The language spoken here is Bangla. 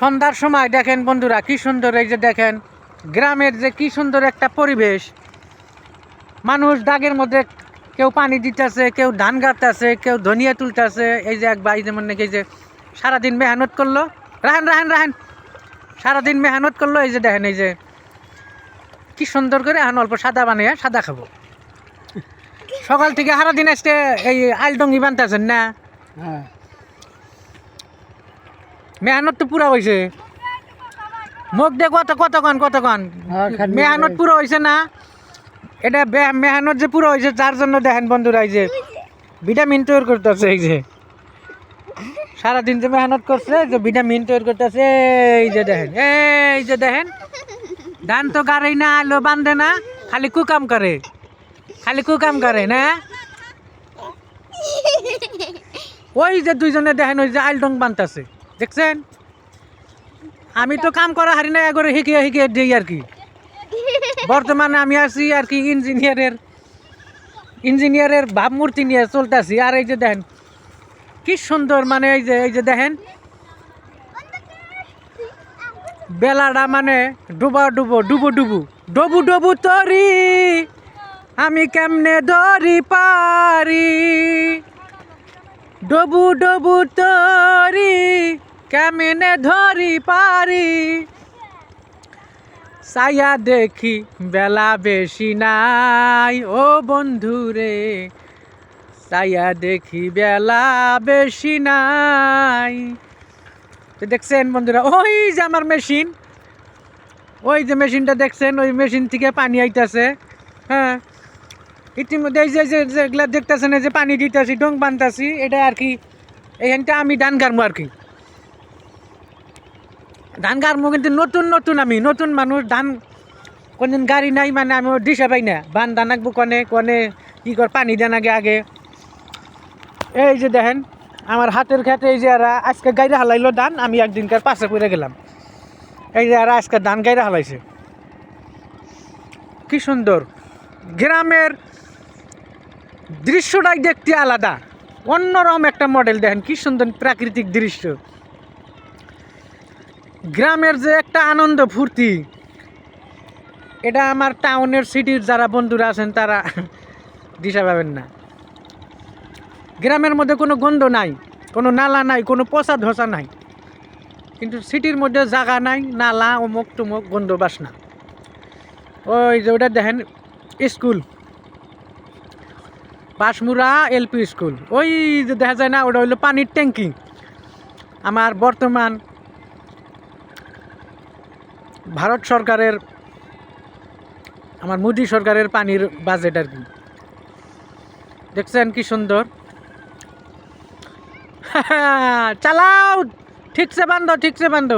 সন্ধ্যার সময় দেখেন বন্ধুরা, কি সুন্দর এই যে দেখেন, গ্রামের যে কি সুন্দর একটা পরিবেশ। মানুষ দাগের মধ্যে কেউ পানি দিতেছে, কেউ ধান কাটতেছে কেউ ধনিয়া তুলতেছে। এই যে এক ভাই যেমন নাকি যে সারাদিন মেহনত করল। রাহেন রাহেন রাহেন। সারাদিন মেহনত করল, এই যে দেখেন, এই যে কি সুন্দর করে এখন অল্প সাদা বানিয়ে সাদা খাব। সকাল থেকে সারাদিন আজকে এই আলডঙ্গি বানতেছেন না? হ্যাঁ। মেহনত তো পুরা হয়েছে মুখ দিয়ে কত কতক্ষণ কতক্ষণ হ্যাঁ, মেহনত পুরো হয়েছে না। এটা মেহনত যে পুরো হয়েছে তার জন্য দেখেন বন্ধুরা এই যে ভিটামিন তৈরি করতেছে এই যে। সারাদিন যে মেহনত করছে যে ভিটামিন তৈরি করতেছে এই যে দেখেন এই যে দেখেন। ধান তো গাড়ি না আলো বান্ধে না খালি কুকাম করে। খালি কুকাম করে না? ওই যে দুইজনে দেখেন ওই যে আলডং বানতেছে। দেখছেন? আমি তো কাম করা হারি না একবারে শিখিয়ে শিখিয়ে দিই আর কি। বর্তমানে আমি আছি আর কি ইঞ্জিনিয়ারের ইঞ্জিনিয়ারের ভাবমূর্তি নিয়ে চলতেছি আর এই যে দেখেন, কি সুন্দর মানে এই যে এই যে দেখেন, বেলাটা মানে ডুবা ডুবো, ডুবু ডুবু, ডবু ডবু তরি, আমি কেমনে দরি পারি? ডবু ডবু তরি কেমনে ধরি পারি? সায়া দেখি বেলা বেশি নাই, ও বন্ধুরে। সায়া দেখি বেলা বেশি নাই। তো দেখছেন বন্ধুরা, ওই যে আমার মেশিন। ওই যে মেশিনটা দেখছেন, ওই মেশিন থেকে পানি আইতাছে। হ্যাঁ। ইতিমধ্যে এই যে যেগুলা দেখতেছেন, এই যে পানি দিতেছি ডং বানতাছি, এটা আর কি এইখানটা আমি ধান গারমু আর কি। ধান গারমু কিন্তু নতুন নতুন আমি, নতুন মানুষ ধান কোনদিন গাড়ি নাই মানে আমি দিশা পাই না বান ধান আঁকবো কনে কনে কি কর পানি দেন আগে আগে। এই যে দেখেন আমার হাতের খেতে এই যে এরা আজকে গাইরে হালাইলো ধান, আমি একদিনকার পাশে পড়ে গেলাম। এই যে এরা আজকে ধান গাইরে হালাইছে। কি সুন্দর। গ্রামের দৃশ্যটাই দেখতে আলাদা। অন্যরকম একটা মডেল দেখেন, কি সুন্দর প্রাকৃতিক দৃশ্য। গ্রামের যে একটা আনন্দ ফুর্তি, এটা আমার টাউনের সিটির যারা বন্ধুরা আছেন, তারা দিশা পাবেন না। গ্রামের মধ্যে কোনো গন্ধ নাই, কোনো নালা নাই, কোনো পচা ধসা নাই। কিন্তু সিটির মধ্যে জাগা নাই, নালা, অমুক টুমুক গন্ধ বাসনা ওই যে ওটা দেখেন, স্কুল। বাসমুরা LP school. ওই যে দেখা যায় না, ওটা হইল পানির ট্যাঙ্কি। আমার বর্তমান ভারত সরকারের, আমার মোদি সরকারের পানির বাজেট আর কি। দেখছেন কি সুন্দর? চালাও! ঠিকছে বান্ধ ঠিকসে বান্ধ